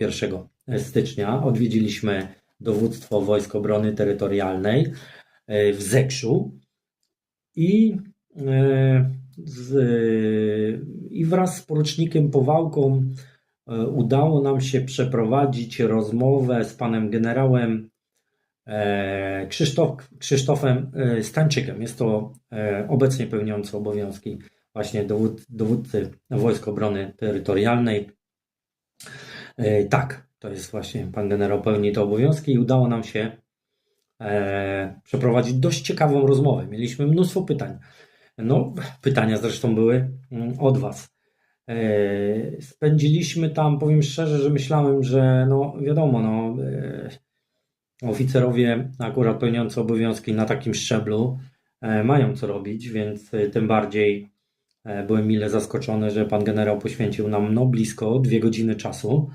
1 stycznia odwiedziliśmy dowództwo Wojsk Obrony Terytorialnej e, w Zekszu i, e, z, i wraz z porucznikiem Powałką e, udało nam się przeprowadzić rozmowę z panem generałem Krzysztof, Krzysztofem Stańczykiem. Jest to obecnie pełniący obowiązki właśnie dowód, dowódcy Wojsk Obrony Terytorialnej. E, Tak, to jest właśnie pan generał pełni te obowiązki i udało nam się e, przeprowadzić dość ciekawą rozmowę. Mieliśmy mnóstwo pytań. No, pytania zresztą były mm, od Was. E, Spędziliśmy tam, powiem szczerze, że myślałem, że no wiadomo, no, oficerowie akurat pełniący obowiązki na takim szczeblu mają co robić, więc tym bardziej byłem mile zaskoczony, że pan generał poświęcił nam no blisko dwie godziny czasu.